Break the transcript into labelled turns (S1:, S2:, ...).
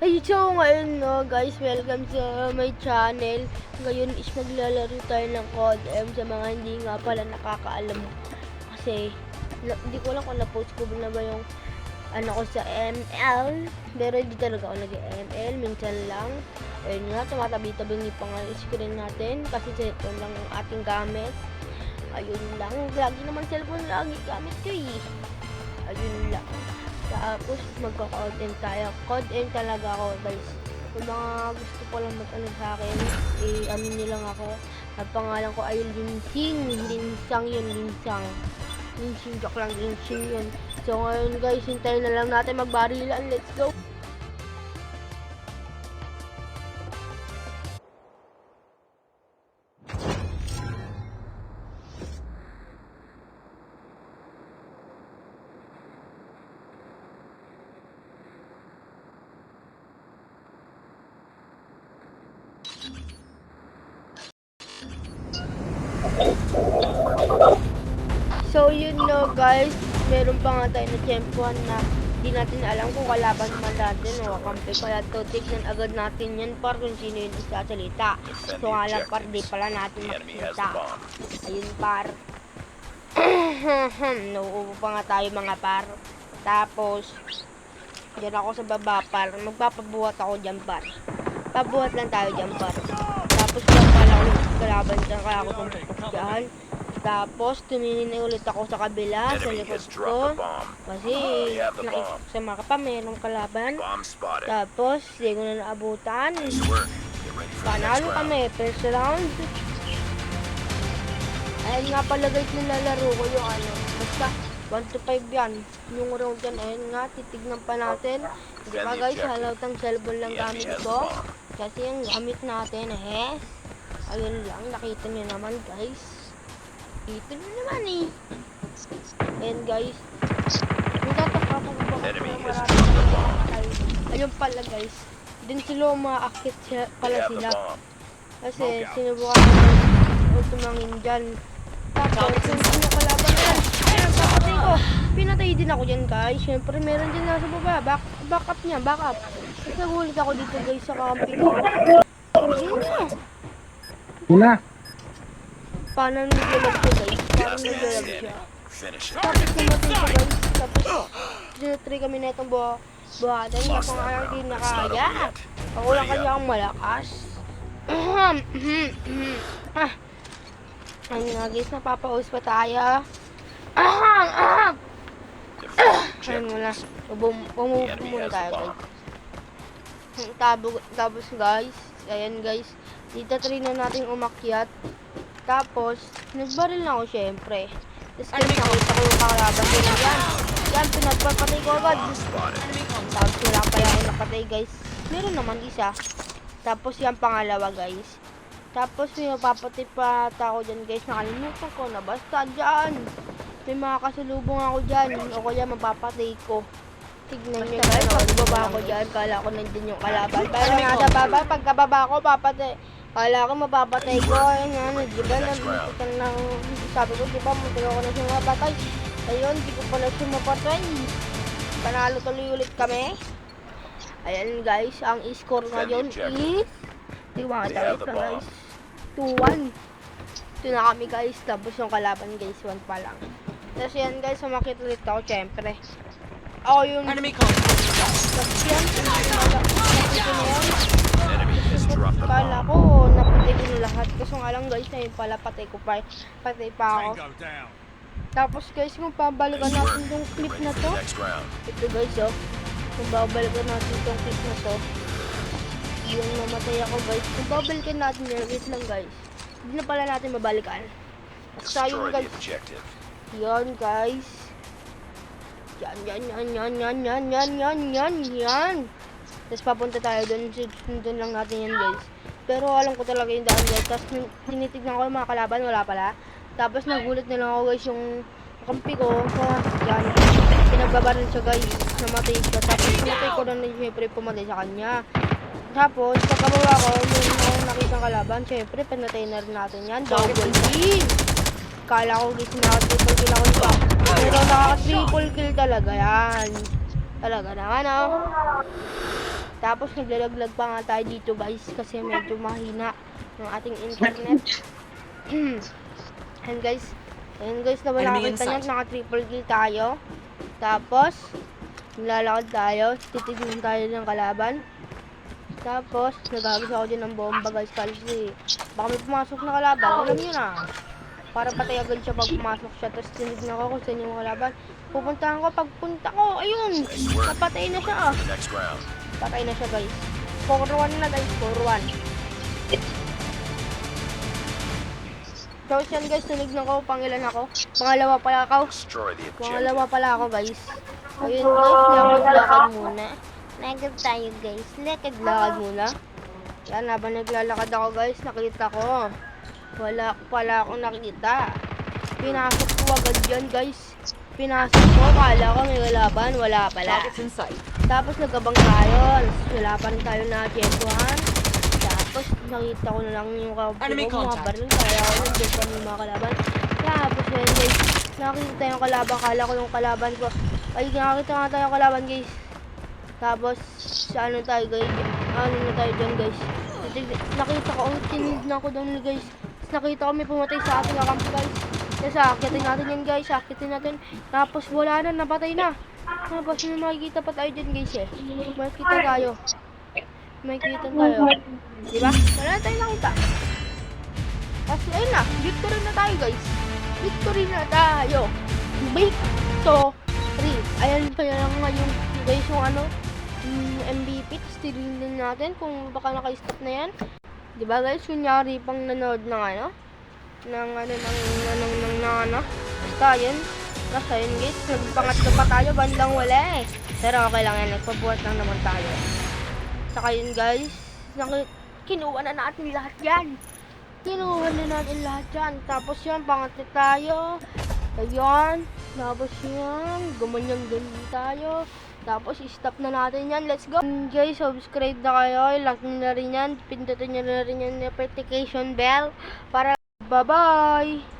S1: Ay, so ngayon no, guys, welcome sa my channel. Ngayon is maglalaro tayo ng COD M sa mga hindi nga pala nakakaalam. Kasi, na, hindi ko lang kung na-post ko na ba yung ano ko sa ML. Pero hindi talaga ako nag-ML, minsan lang. Ayun nga, tumatabi-tabi pa nga yung screen natin kasi cellphone lang ang ating gamit. Ayun lang, lagi naman cellphone lagi gamit ko eh. Ayun lang. Tapos magka-content tayo. Content talaga ako guys. Kung mga gusto ko lang mag-ano sa akin, i-ano nyo lang ako. Ang pangalan ko ay Linsing. Linsang yun, Linsang. Linsing, joke lang, Linsing yun. So ngayon guys, hintayin na lang natin magbarilan. Let's go! So yun no guys, meron pa nga tayo na tiyempuan na di natin alam kung kalaban man natin o kampi. Kaya to tignan agad natin yan par kung sino yung sasalita. So nga lang par, di pala natin
S2: bomb.
S1: Ayun par. Nauupo pa nga tayo mga par. Tapos, dyan ako sa baba par. Magpapabuhat ako dyan par. Pabuhat lang tayo dyan par. Tapos lang pala ako yung kalaban dyan kaya ako pumpupok dyan. Tapos, tumingin na ulit ako sa kabila, sa likod ko. Kasi, ko sa mga pa, mayroong kalaban. Tapos, hindi ko na naabutan. Panalo kami, first round. Ayun nga pala guys, nilalaro ko yung ano, basta 1 to 5 yan. Yung round yan, ayun nga, titignan pa natin. Di ba guys, halawtang cellphone lang gamit ko. Kasi yung gamit natin, eh. Ayun lang, nakita niyo naman guys. Dito nyo naman eh. Ayun guys. Nagtataka ko
S2: Enemy
S1: parang
S2: has
S1: marami. Ayun pala guys. Din sila umaakit pala sila. Kasi sinubukan ko na tumangin dyan. Tapos yung sino kalaban na yan. Ayun, papatay ko. Pinatay din ako dyan guys. Siyempre meron dyan nasa baba. Back, back up niya, back up. Tapos nagulit ako dito guys sa kampi ko. Hindi na. Paano naglalag ko guys?
S2: Parang
S1: naglalag siya. Tapos tumatay ko guys. Tapos dinatry kami na itong buha buhatan. Hindi
S2: ako kaya din
S1: nakaya. Ako lang
S2: kaya
S1: ang malakas. Ayun nga guys, napapaus pa tayo. Aham! Aham! Ayun
S2: mo
S1: na.
S2: Pumove
S1: muna tayo guys. Tapos guys, ayan guys. Dito try na natin umakyat. Tapos, nagbaril na ako syempre. Tapos guys, nakita ko yung kalaban ko na yan. Yan, pinagpapatay ko agad.
S2: Spotted.
S1: Tapos wala pa yung napatay guys. Meron naman isa. Tapos yan pangalawa guys. Tapos may mapapatay pa ako dyan guys. Nakalimutan ko na. Basta dyan. May mga kasalubong ako dyan. O kaya mapapatay ko. Tignan nyo guys. Pagbaba ako dyan. Kala ko nandun yung kalaban. Pero nasa baba. Pagkababa ko papatay. Kala ko mapapatay ko. Ayun nga. ano, Di ba? Nabibitan lang. Sabi ko di ba. Muntik ako na siya mapatay. Ayun. Di ko pala siya mapatay. Panalo tuloy ulit kami. Ayan guys, ang score ngayon is Di
S2: the
S1: ito
S2: bomb.
S1: guys? 2-1. Ito na kami guys, tapos yung kalaban guys, 1 pa lang. Tapos yan guys, sumakit ulit ako, syempre. Ako yung...
S3: Enemy contact.
S1: Yan.
S2: Enemy has dropped the
S1: Kala
S2: bomb.
S1: ko, napatay ko na lahat. Kaso nga lang guys, na yun pala, patay ko pa. Patay pa ako. Tapos guys, kung pabalikan
S2: Nice
S1: natin yung clip
S2: ready
S1: na
S2: for
S1: to,
S2: the next round.
S1: ito guys, oh. Kung babalikan natin itong clip na to, yung namatay ako guys. Kung babalikan natin yun, wait lang guys. Hindi na pala natin mabalikan. Yun
S2: Destroy the
S1: guys.
S2: objective.
S1: Yan guys. Yan, yan, yan, yan, yan, yan, yan, yan, yan, yan. Tapos papunta tayo doon. Doon lang natin yan guys. Pero alam ko talaga yung daan guys. Tapos tinitignan ko yung mga kalaban, wala pala. Tapos nagulat na lang ako guys yung kampi ko. So, yan. Pinagbabaril siya guys. Namatay siya. Tapos namatay ko na na syempre pumatay sa kanya. Tapos, pagkababa ko, yung nakita kalaban, syempre, pinatay na rin natin yan. Double kill! Kala ko guys, naka-triple kill ako nito. Pero naka-triple kill talaga yan. Talaga naman, oh. Tapos naglalaglag pa nga tayo dito guys kasi medyo mahina yung ating internet. and guys, and guys na wala
S3: Enemy in
S1: nakita niyan,
S3: sight.
S1: naka triple kill tayo. Tapos, nilalakad tayo, titignan tayo ng kalaban. Tapos, nagagos ako din ng bomba guys kasi baka may pumasok na kalaban, alam nyo na. Para patay agad siya pag pumasok siya. Tapos tinignan ko kung saan yung kalaban. Pupuntahan ko, pagpunta ko, ayun! Napatay na siya ah. Patay na siya guys. 4-1 na guys, 4-1. So yan guys, tinignan ko, pangilan ako. Pangalawa pala ako. Pangalawa pala ako guys. Ayun guys, lakad-lakad muna. Lakad tayo guys, lakad-lakad muna. Yan, habang naglalakad ako guys, nakita ko. Wala pala akong nakita. Pinasok ko agad yan guys. Pinasok ko, kala ko may kalaban, wala pala. Tapos nagabang tayo. Wala pa rin tayo na chefuhan. Tapos nakita ko na lang yung ko, mga baril. Kaya ko nandiyan pa yung mga kalaban. Tapos yun guys, nakita yung kalaban. Kala ko yung kalaban ko. Ay, nakita nga tayo yung kalaban guys. Tapos, sa ano tayo guys, ano na tayo dyan guys. Nakita ko, ang tinignan ko doon guys. Nakita ko may pumatay sa ating akampo guys. Kasi akitin natin yan guys, akitin natin. Tapos wala na, napatay na. Tapos may makikita pa tayo dyan guys eh. Makikita tayo. Makikita tayo. Diba? Wala na tayo nakita. Tapos ayun na, victory na tayo guys. Victory na tayo. Victory. Ayan pa lang ngayon guys yung ano, MVP. Tapos tignan natin kung baka naka-stop na yan. Diba guys, kunyari pang nanood ng ano, ng ano, ng, ng, ng, ng, ano. Basta yun. Basta yun guys, nagpangatlo pa tayo, bandang wala eh. Pero okay lang yan, nagpabuhat lang naman tayo. Saka yun guys, kinuha na natin lahat yan. Kinuha na natin lahat yan. Tapos yun, pangatlo tayo. Ayun. Tapos yun, gumanyan din tayo. Tapos, stop na natin yan. Let's go. And guys, subscribe na kayo. Like nyo na rin yan. Pindutin nyo na rin yung notification bell. Para, bye-bye!